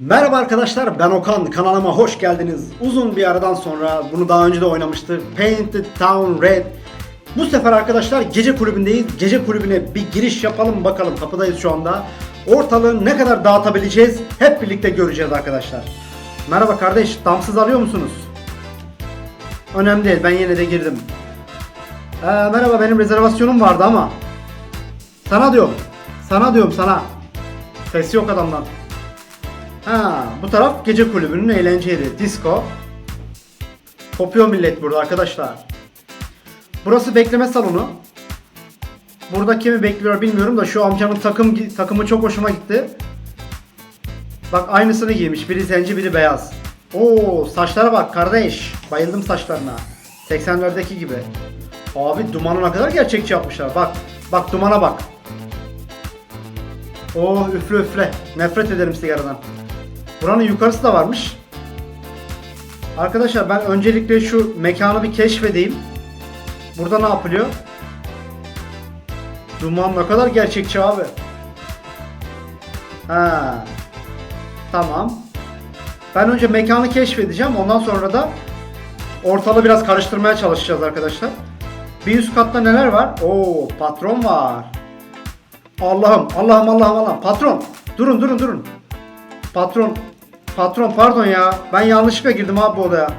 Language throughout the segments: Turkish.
Merhaba arkadaşlar ben Okan kanalıma hoş geldiniz. Uzun bir aradan sonra bunu daha önce de oynamıştık. Painted Town Red. Bu sefer arkadaşlar gece kulübündeyiz. Gece kulübüne bir giriş yapalım bakalım. Kapıdayız şu anda. Ortalığı ne kadar dağıtabileceğiz hep birlikte göreceğiz arkadaşlar. Merhaba kardeş damsız alıyor musunuz? Önemli değil ben yine de girdim. Ee, merhaba benim rezervasyonum vardı ama. Sana diyorum. Sana diyorum sana. Ses yok adamdan. Ha, bu taraf gece kulübünün eğlence yeri. Disco. Kopuyor millet burada arkadaşlar. Burası bekleme salonu. Burada kimi bekliyor bilmiyorum da şu amcanın takım takımı çok hoşuma gitti. Bak aynısını giymiş. Biri zenci, biri beyaz. Oo, saçlara bak kardeş. Bayıldım saçlarına. 80'lerdeki gibi. Abi dumanı ne kadar gerçekçi yapmışlar. Bak, bak dumana bak. Oh üfle üfle. Nefret ederim sigaradan. Buranın yukarısı da varmış. Arkadaşlar ben öncelikle şu mekanı bir keşfedeyim. Burada ne yapılıyor? Duman ne kadar gerçekçi abi. Ha. Tamam. Ben önce mekanı keşfedeceğim. Ondan sonra da ortalığı biraz karıştırmaya çalışacağız arkadaşlar. Bir üst katta neler var? Oo, patron var. Allah'ım, Allah'ım, Allah'ım, Allah'ım. Patron, durun, durun, durun. Patron, patron pardon ya. Ben yanlışlıkla girdim abi bu odaya.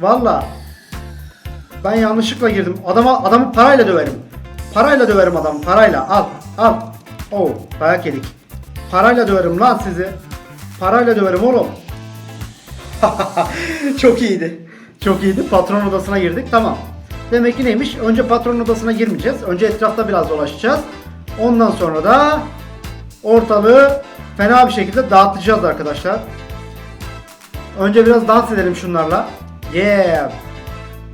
Valla. Ben yanlışlıkla girdim. Adama adamı parayla döverim. Parayla döverim adamı, parayla. Al, al. Oo, dayak yedik. Parayla döverim lan sizi. Parayla döverim oğlum. Çok iyiydi. Çok iyiydi. Patron odasına girdik. Tamam. Demek ki neymiş? Önce patron odasına girmeyeceğiz. Önce etrafta biraz dolaşacağız. Ondan sonra da ortalığı fena bir şekilde dağıtacağız arkadaşlar. Önce biraz dans edelim şunlarla. Yeah.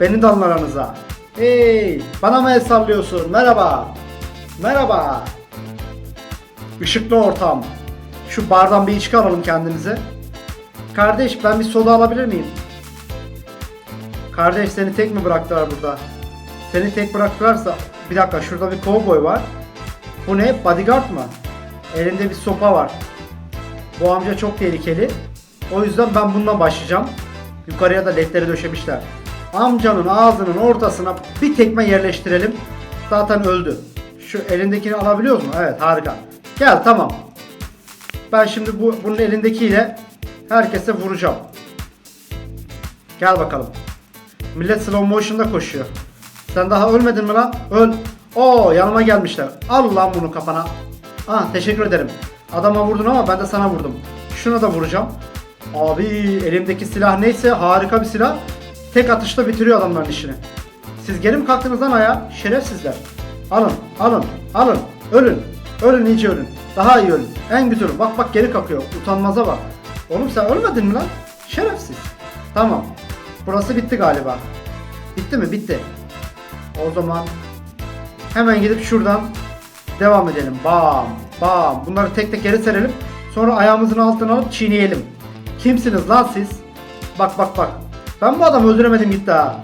Beni de alın aranıza. Hey, bana mı el sallıyorsun? Merhaba. Merhaba. Işıklı ortam. Şu bardan bir içki alalım kendimize. Kardeş ben bir soda alabilir miyim? Kardeş seni tek mi bıraktılar burada? Seni tek bıraktılarsa bir dakika şurada bir kovboy var. Bu ne? Bodyguard mı? Elinde bir sopa var. Bu amca çok tehlikeli. O yüzden ben bundan başlayacağım. Yukarıya da ledleri döşemişler. Amcanın ağzının ortasına bir tekme yerleştirelim. Zaten öldü. Şu elindekini alabiliyoruz mu? Evet harika. Gel tamam. Ben şimdi bu bunun elindekiyle herkese vuracağım. Gel bakalım. Millet slow motion'da koşuyor. Sen daha ölmedin mi lan? Öl. Oo yanıma gelmişler. Al lan bunu kafana. Ah teşekkür ederim. Adama vurdun ama ben de sana vurdum. Şuna da vuracağım. Abi elimdeki silah neyse harika bir silah. Tek atışta bitiriyor adamların işini. Siz geri mi kalktınız lan ayağa? Şerefsizler. Alın, alın, alın. Ölün. Ölün iyice ölün. Daha iyi ölün. En güzeli. Bak bak geri kalkıyor. Utanmaza bak. Oğlum sen ölmedin mi lan? Şerefsiz. Tamam. Burası bitti galiba. Bitti mi? Bitti. O zaman hemen gidip şuradan devam edelim. Bam, bam. Bunları tek tek geri serelim. Sonra ayağımızın altına alıp çiğneyelim. Kimsiniz lan siz? Bak bak bak. Ben bu adamı öldüremedim gitti ha.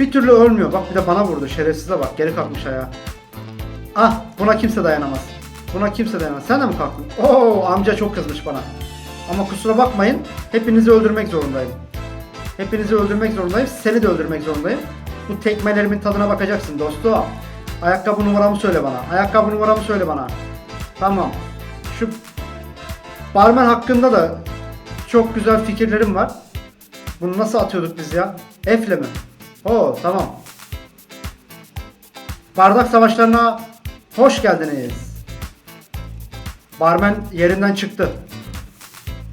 Bir türlü ölmüyor. Bak bir de bana vurdu. Şerefsize bak. Geri kalkmış ayağa. Ah buna kimse dayanamaz. Buna kimse dayanamaz. Sen de mi kalktın? Oo amca çok kızmış bana. Ama kusura bakmayın. Hepinizi öldürmek zorundayım. Hepinizi öldürmek zorundayım. Seni de öldürmek zorundayım. Bu tekmelerimin tadına bakacaksın dostum. Ayakkabı numaramı söyle bana. Ayakkabı numaramı söyle bana. Tamam. Şu barmen hakkında da çok güzel fikirlerim var. Bunu nasıl atıyorduk biz ya? F'le mi? Oo tamam. Bardak savaşlarına hoş geldiniz. Barmen yerinden çıktı.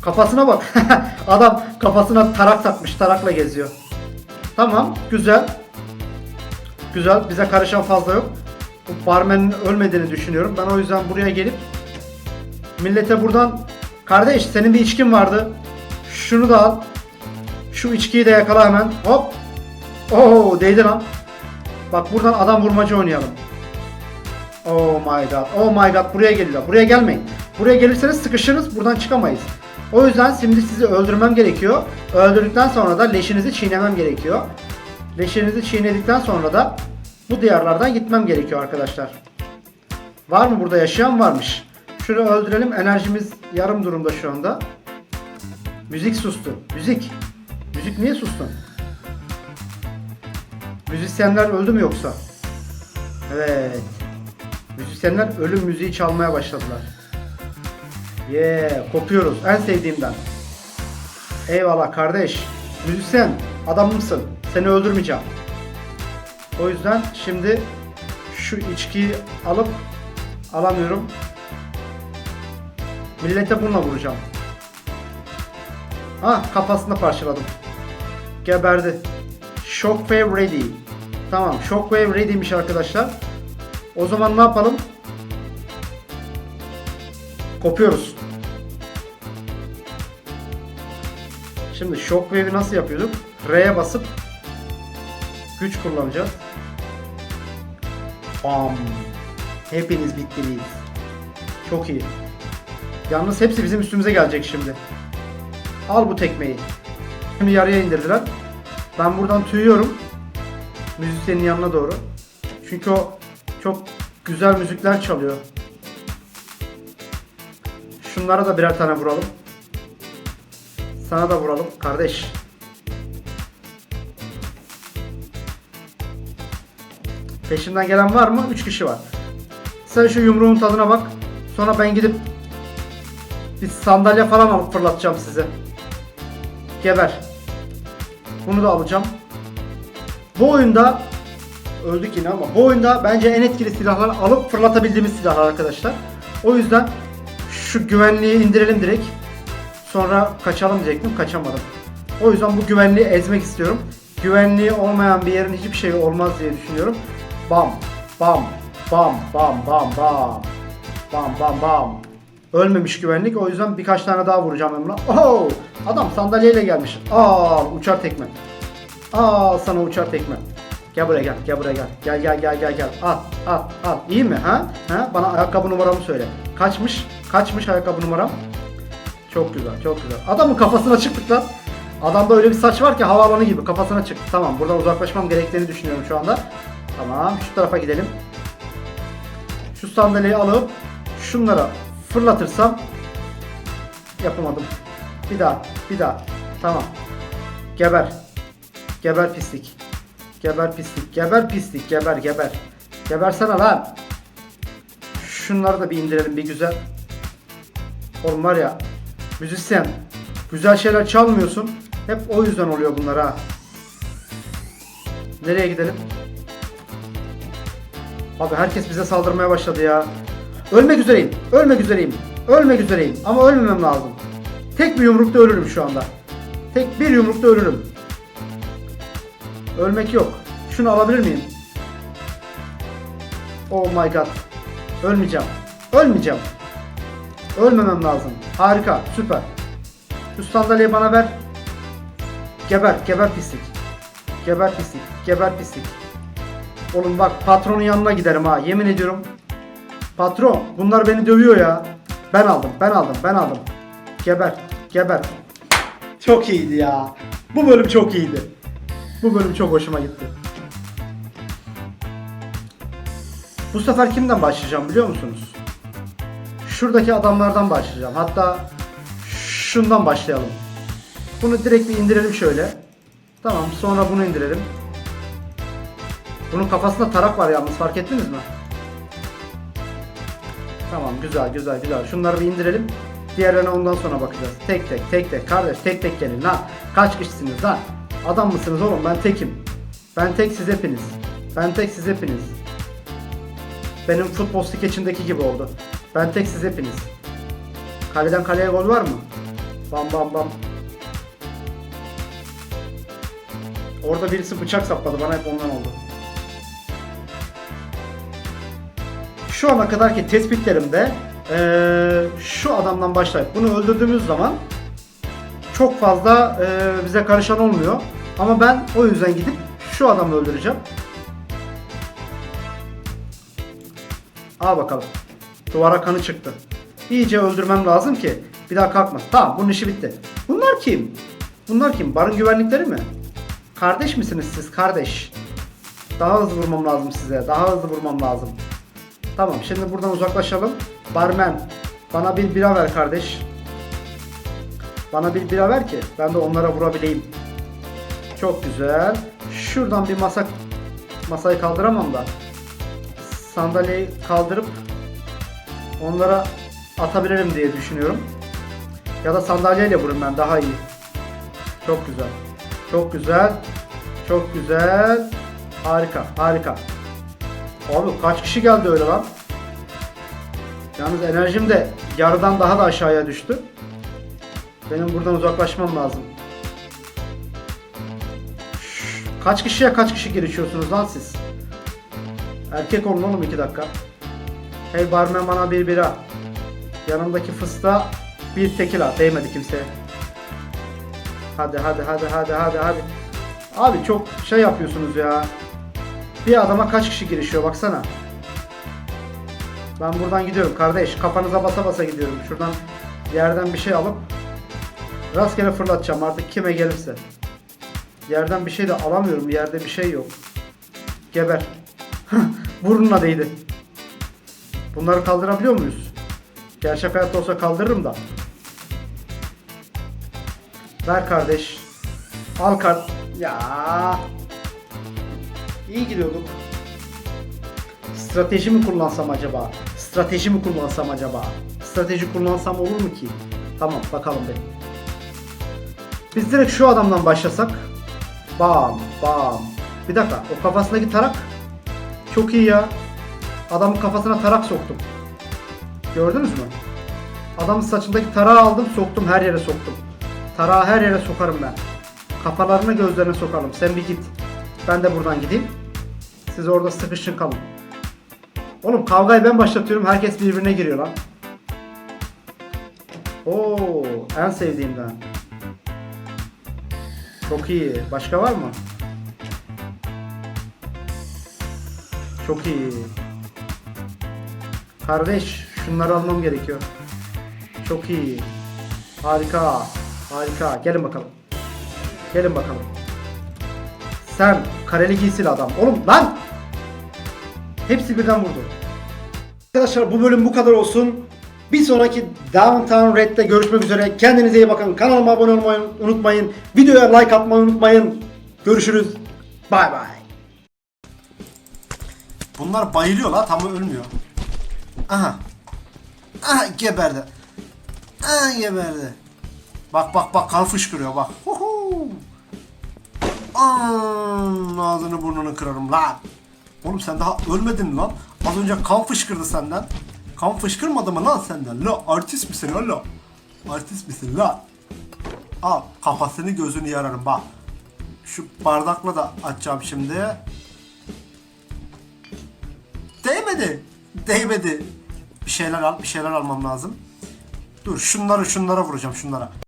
Kafasına bak. Adam kafasına tarak takmış. Tarakla geziyor. Tamam. Güzel. Güzel. Bize karışan fazla yok. Bu barmenin ölmediğini düşünüyorum. Ben o yüzden buraya gelip millete buradan kardeş senin bir içkin vardı. Şunu da al. Şu içkiyi de yakala hemen. Hop. Oo değdi lan. Bak buradan adam vurmacı oynayalım. Oh my god. Oh my god. Buraya geliyorlar. Buraya gelmeyin. Buraya gelirseniz sıkışırız. Buradan çıkamayız. O yüzden şimdi sizi öldürmem gerekiyor. Öldürdükten sonra da leşinizi çiğnemem gerekiyor. Leşinizi çiğnedikten sonra da bu diyarlardan gitmem gerekiyor arkadaşlar. Var mı burada yaşayan varmış. Şunu öldürelim. Enerjimiz yarım durumda şu anda. Müzik sustu. Müzik. Müzik niye sustun? Müzisyenler öldü mü yoksa? Evet. Müzisyenler ölüm müziği çalmaya başladılar. Yeah, kopuyoruz. En sevdiğimden. Eyvallah kardeş. Müzisyen, adamımsın. Seni öldürmeyeceğim. O yüzden şimdi şu içkiyi alıp alamıyorum. Millete bununla vuracağım. Ah kafasını parçaladım. Geberdi. Shockwave ready. Tamam Shockwave ready'miş arkadaşlar. O zaman ne yapalım? Kopuyoruz. Şimdi Shockwave'i nasıl yapıyorduk? R'ye basıp güç kullanacağız. Bam. Hepiniz bittiniz. Çok iyi. Yalnız hepsi bizim üstümüze gelecek şimdi. Al bu tekmeyi. Şimdi yarıya indirdiler. Ben buradan tüyüyorum. Müzisyenin yanına doğru. Çünkü o çok güzel müzikler çalıyor. Şunlara da birer tane vuralım. Sana da vuralım kardeş. Peşimden gelen var mı? 3 kişi var. Sen şu yumruğun tadına bak. Sonra ben gidip bir sandalye falan alıp fırlatacağım size. Geber. Bunu da alacağım. Bu oyunda öldük yine ama bu oyunda bence en etkili silahlar alıp fırlatabildiğimiz silahlar arkadaşlar. O yüzden şu güvenliği indirelim direkt. Sonra kaçalım diyecektim. Kaçamadım. O yüzden bu güvenliği ezmek istiyorum. Güvenliği olmayan bir yerin hiçbir şey olmaz diye düşünüyorum. Bam, bam, bam, bam, bam, bam. Bam, bam, bam. Ölmemiş güvenlik. O yüzden birkaç tane daha vuracağım ben. Oho! Adam sandalyeyle gelmiş. Aa, uçar tekme. Al sana uçar tekme. Gel buraya gel, gel buraya gel. Gel gel gel gel gel. Al, al, al. İyi mi ha? Ha? Bana ayakkabı numaramı söyle. Kaçmış? Kaçmış ayakkabı numaram? Çok güzel, çok güzel. Adamın kafasına çıktık lan. Adamda öyle bir saç var ki havaalanı gibi kafasına çık. Tamam, buradan uzaklaşmam gerektiğini düşünüyorum şu anda. Tamam, şu tarafa gidelim. Şu sandalyeyi alıp şunlara fırlatırsam yapamadım. Bir daha, bir daha. Tamam. Geber. Geber pislik. Geber pislik. Geber pislik. Geber geber. Gebersene lan. Şunları da bir indirelim bir güzel. Oğlum var ya müzisyen güzel şeyler çalmıyorsun. Hep o yüzden oluyor bunlar ha. Nereye gidelim? Abi herkes bize saldırmaya başladı ya. Ölmek üzereyim. Ölmek üzereyim. Ölmek üzereyim. Ama ölmemem lazım. Tek bir yumrukta ölürüm şu anda. Tek bir yumrukta ölürüm. Ölmek yok. Şunu alabilir miyim? Oh my god. Ölmeyeceğim. Ölmeyeceğim. Ölmemem lazım. Harika. Süper. Şu sandalyeyi bana ver. Geber. Geber pislik. Geber pislik. Geber pislik. Oğlum bak patronun yanına giderim ha. Yemin ediyorum. Patron bunlar beni dövüyor ya. Ben aldım. Ben aldım. Ben aldım. Geber. Geber. Çok iyiydi ya. Bu bölüm çok iyiydi. Bu bölüm çok hoşuma gitti. Bu sefer kimden başlayacağım biliyor musunuz? Şuradaki adamlardan başlayacağım. Hatta şundan başlayalım. Bunu direkt bir indirelim şöyle. Tamam sonra bunu indirelim. Bunun kafasında tarak var yalnız fark ettiniz mi? Tamam güzel güzel güzel. Şunları bir indirelim. Diğerlerine ondan sonra bakacağız. Tek tek tek tek kardeş tek tek gelin lan. Kaç kişisiniz lan? Adam mısınız oğlum ben tekim. Ben tek siz hepiniz. Ben tek siz hepiniz. Benim futbol skeçindeki gibi oldu. Ben tek siz hepiniz. Kaleden kaleye gol var mı? Bam bam bam. Orada birisi bıçak sapladı bana hep ondan oldu. Şu ana kadarki tespitlerimde eee, şu adamdan başlayıp bunu öldürdüğümüz zaman çok fazla eee, bize karışan olmuyor. Ama ben o yüzden gidip şu adamı öldüreceğim. Al bakalım. Duvara kanı çıktı. İyice öldürmem lazım ki bir daha kalkmasın. Tamam bunun işi bitti. Bunlar kim? Bunlar kim? Barın güvenlikleri mi? Kardeş misiniz siz kardeş? Daha hızlı vurmam lazım size. Daha hızlı vurmam lazım. Tamam şimdi buradan uzaklaşalım. Barmen bana bir bira ver kardeş. Bana bir bira ver ki ben de onlara vurabileyim. Çok güzel. Şuradan bir masa masayı kaldıramam da sandalyeyi kaldırıp onlara atabilirim diye düşünüyorum. Ya da sandalyeyle vurayım ben daha iyi. Çok güzel. Çok güzel. Çok güzel. Harika, harika. Abi kaç kişi geldi öyle lan? Yalnız enerjim de yarıdan daha da aşağıya düştü. Benim buradan uzaklaşmam lazım. Şşş, Kaç kişiye kaç kişi girişiyorsunuz lan siz? Erkek olun oğlum iki dakika. Hey barmen bana bir bira. Yanımdaki fıstığa bir tekila. Değmedi kimseye. Hadi hadi hadi hadi hadi hadi. Abi çok şey yapıyorsunuz ya. Bir adama kaç kişi girişiyor baksana. Ben buradan gidiyorum kardeş. Kafanıza basa basa gidiyorum. Şuradan yerden bir şey alıp rastgele fırlatacağım artık kime gelirse. Yerden bir şey de alamıyorum. Yerde bir şey yok. Geber. Burnuna değdi. Bunları kaldırabiliyor muyuz? Gerçek hayatta olsa kaldırırım da. Ver kardeş. Al kart. Ya. İyi gidiyorduk. Strateji mi kullansam acaba? Strateji mi kullansam acaba? Strateji kullansam olur mu ki? Tamam bakalım bir. Biz direkt şu adamdan başlasak. Bam bam. Bir dakika o kafasındaki tarak çok iyi ya. Adamın kafasına tarak soktum. Gördünüz mü? Adamın saçındaki tarağı aldım soktum her yere soktum. Tarağı her yere sokarım ben. Kafalarını gözlerine sokalım. Sen bir git. Ben de buradan gideyim. Siz orada sıkışın kalın. Oğlum kavgayı ben başlatıyorum. Herkes birbirine giriyor lan. Oo, en sevdiğimden. Çok iyi. Başka var mı? Çok iyi. Kardeş, şunları almam gerekiyor. Çok iyi. Harika. Harika. Gelin bakalım. Gelin bakalım. Sen kareli giysili adam. Oğlum lan! Hepsi birden vurdu. Arkadaşlar bu bölüm bu kadar olsun. Bir sonraki Downtown Red'de görüşmek üzere. Kendinize iyi bakın. Kanalıma abone olmayı unutmayın. Videoya like atmayı unutmayın. Görüşürüz. Bay bay. Bunlar bayılıyor la tam ölmüyor. Aha. Aha geberdi. Aha geberdi. Bak bak bak kan fışkırıyor bak. Huhu. Aa, ağzını burnunu kırarım lan. Oğlum sen daha ölmedin lan? Az önce kan fışkırdı senden. Kan fışkırmadı mı lan senden? La artist misin oğlum? Artist misin lan? Al kafasını gözünü yararım bak. Şu bardakla da açacağım şimdi. Değmedi. Değmedi. Bir şeyler al, bir şeyler almam lazım. Dur şunları şunlara vuracağım şunlara.